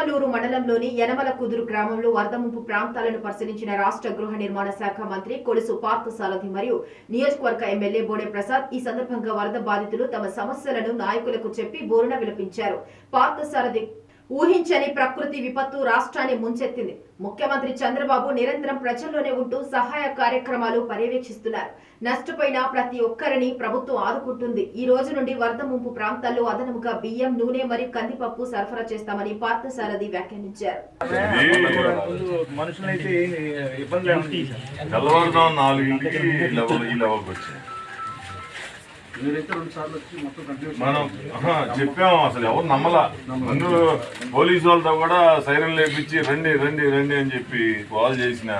పెనమలూరు మండలంలోని యనమల కుదురు గ్రామంలో వరద ముంపు ప్రాంతాలను పరిశీలించిన రాష్ట్ర గృహ నిర్మాణ శాఖ మంత్రి కొలుసు పార్థసారథి మరియు నియోజకవర్గ ఎమ్మెల్యే బోడే ప్రసాద్ ఈ సందర్భంగా వరద బాధితులు తమ సమస్యలను నాయకులకు చెప్పి బోరున విలపించారు. పార్థసారథి ఊహించని ప్రకృతి విపత్తు రాష్ట్రాన్ని ముంచెత్తింది. ముఖ్యమంత్రి చంద్రబాబు నిరంతరం ప్రజల్లోనే ఉంటూ సహాయ కార్యక్రమాలు పర్యవేక్షిస్తున్నారు. నష్టపోయిన ప్రతి ఒక్కరిని ప్రభుత్వం ఆదుకుంటుంది. ఈ రోజు నుండి వరద ముంపు ప్రాంతాల్లో అదనముగా బియ్యం నూనె మరియు కందిపప్పు సరఫరా చేస్తామని పార్థసారథి వ్యాఖ్యానించారు. మనుషులైతే మనం చెప్పాము అసలు ఎవరు నమ్మలా. ముందు పోలీసు వాళ్ళతో కూడా సైరన్ లేపించి రండి రండి రండి అని చెప్పి కాల్ చేసిన.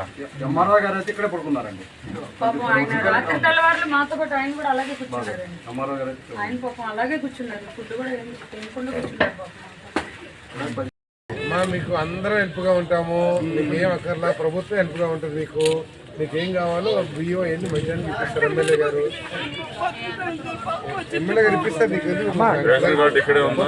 ఎంఆర్ఓ గారు అయితే ఇక్కడే పడుకున్నారండి. మీకు అందరం హెల్ప్గా ఉంటాము. మీకు ఏం అక్కర్లా ప్రభుత్వం హెల్ప్గా ఉంటుంది మీకు. మీకు ఏం కావాలో బియ్యం ఎన్ని మధ్యాహ్నం ఇప్పిస్తారు ఎమ్మెల్యే గారు. ఎమ్మెల్యే గారు ఇప్పిస్తారు ఉంది?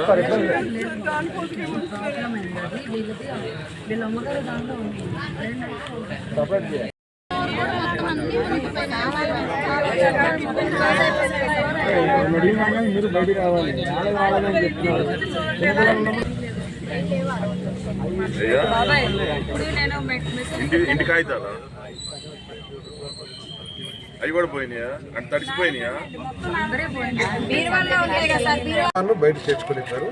సపరేట్. మీరు బయటికి రావాలి రావాలని చెప్తున్నారు ఇంటి కాగితాలా? అవి కూడా పోయినాయా? అంటే తడిసిపోయినాయా? బయట చేర్చుకునేవారు.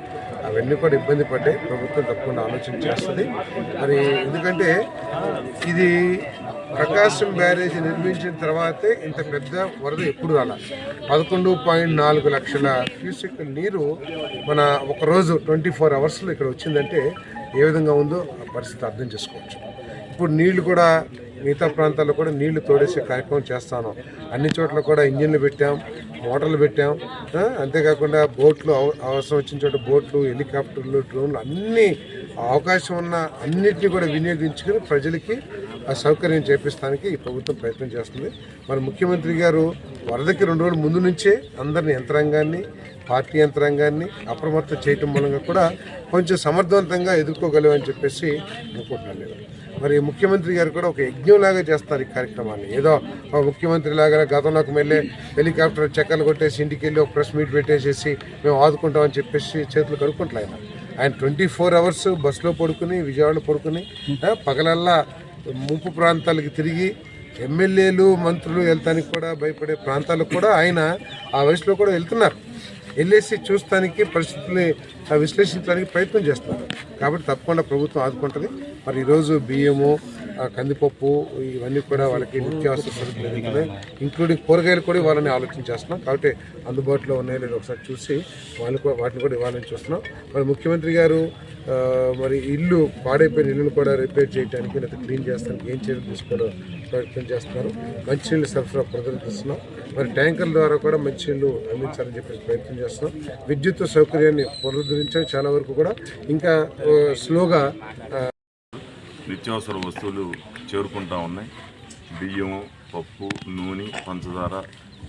అవన్నీ కూడా ఇబ్బంది పడ్డాయి ప్రభుత్వం తప్పకుండా ఆలోచన చేస్తుంది. మరి ఎందుకంటే ఇది ప్రకాశం బ్యారేజ్ నిర్మించిన తర్వాతే ఇంత పెద్ద వరద ఎప్పుడు రాల? పదకొండు పాయింట్ నాలుగు లక్షల క్యూసెక్ నీరు మన ఒకరోజు ట్వంటీ ఫోర్ అవర్స్లో ఇక్కడ వచ్చిందంటే ఏ విధంగా ఉందో ఆ పరిస్థితి అర్థం చేసుకోవచ్చు. ఇప్పుడు నీళ్ళు కూడా మిగతా ప్రాంతాల్లో కూడా నీళ్ళు తోడేసే కార్యక్రమం చేస్తాను. అన్ని చోట్ల కూడా ఇంజిన్లు పెట్టాం మోటార్లు పెట్టాం. అంతేకాకుండా బోట్లు అవ- అవసరం వచ్చిన చోట బోట్లు హెలికాప్టర్లు డ్రోన్లు అన్ని అవకాశం ఉన్న అన్నిటిని కూడా వినియోగించుకుని ప్రజలకి ఆ సౌకర్యం చేపిస్తానికి ఈ ప్రభుత్వం ప్రయత్నం చేస్తుంది. మరి ముఖ్యమంత్రి గారు వరదకి రెండు రోజుల ముందు నుంచే అందరిని యంత్రాంగాన్ని పార్టీ యంత్రాంగాన్ని అప్రమత్తం చేయటం మూలంగా కూడా కొంచెం సమర్థవంతంగా ఎదుర్కోగలమని చెప్పేసి అనుకుంటున్నాను నేను. మరి ముఖ్యమంత్రి గారు కూడా ఒక యజ్ఞంలాగా చేస్తారు ఈ కార్యక్రమాన్ని. ఏదో ఒక ముఖ్యమంత్రి లాగా గతంలోకి వెళ్ళే హెలికాప్టర్ చెక్కలు కొట్టేసి ఇంటికి వెళ్ళి ఒక ప్రెస్ మీట్ పెట్టేసేసి మేము ఆదుకుంటామని చెప్పేసి చేతులు కడుక్కుంటారు ఆయన. ఆయన ట్వంటీ ఫోర్ అవర్స్ బస్సులో పడుకుని విజయవాడలో పడుకుని పగలల్లా ముంపు ప్రాంతాలకు తిరిగి ఎమ్మెల్యేలు మంత్రులు వెళ్తానికి కూడా భయపడే ప్రాంతాలకు కూడా ఆయన ఆ వయసులో కూడా వెళ్తున్నారు. వెళ్ళేసి చూస్తానికి పరిస్థితుల్ని విశ్లేషించడానికి ప్రయత్నం చేస్తున్నారు. కాబట్టి తప్పకుండా ప్రభుత్వం ఆదుకుంటుంది. మరి ఈరోజు బియ్యము కందిపప్పు ఇవన్నీ కూడా వాళ్ళకి నిత్యావసర సరుకులు ఇంక్లూడింగ్ కూరగాయలు కూడా వాళ్ళని ఆలోచించేస్తున్నాం కాబట్టి అందుబాటులో ఉన్నాయో లేదో ఒకసారి చూసి వాళ్ళు కూడా వాటిని కూడా ఇవ్వాలని చూస్తున్నాం. మరి ముఖ్యమంత్రి గారు మరి ఇల్లు పాడైపోయిన ఇల్లును కూడా రిపేర్ చేయడానికి లేదా క్లీన్ చేస్తానికి ఏం చర్యలు తీసుకోవడం ప్రయత్నం చేస్తున్నారు? మంచినీళ్ళు సరఫరా ప్రదర్శిస్తున్నాం మరి ట్యాంకర్ల ద్వారా కూడా మంచినీళ్ళు అందించాలని చెప్పేసి ప్రయత్నం చేస్తున్నాం. విద్యుత్ సౌకర్యాన్ని పునరుద్ధరించడం చాలా వరకు కూడా ఇంకా స్లోగా నిత్యావసర వస్తువులు చేరుకుంటా ఉన్నాయి. బియ్యము పప్పు నూనె పంచదార.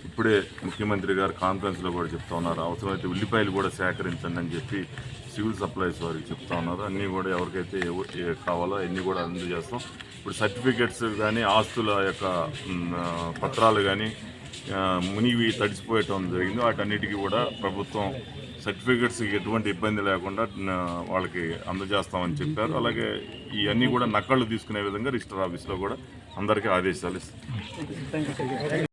ఇప్పుడే ముఖ్యమంత్రి గారు కాన్ఫరెన్స్లో కూడా చెప్తా ఉన్నారు. అవసరమైతే ఉల్లిపాయలు కూడా సేకరించండి అని చెప్పి సివిల్ సప్లైస్ వారికి చెప్తా ఉన్నారు. అన్నీ కూడా ఎవరికైతే కావాలో అన్నీ కూడా అందజేస్తాం. ఇప్పుడు సర్టిఫికెట్స్ కానీ ఆస్తుల యొక్క పత్రాలు కానీ మునిగి తడిసిపోయటం జరిగింది. వాటన్నిటికీ కూడా ప్రభుత్వం సర్టిఫికెట్స్ ఎటువంటి ఇబ్బంది లేకుండా వాళ్ళకి అందజేస్తామని చెప్పారు. అలాగే ఇవన్నీ కూడా నకళ్ళు తీసుకునే విధంగా రిజిస్టర్ ఆఫీస్లో కూడా అందరికీ ఆదేశాలు ఇస్తాం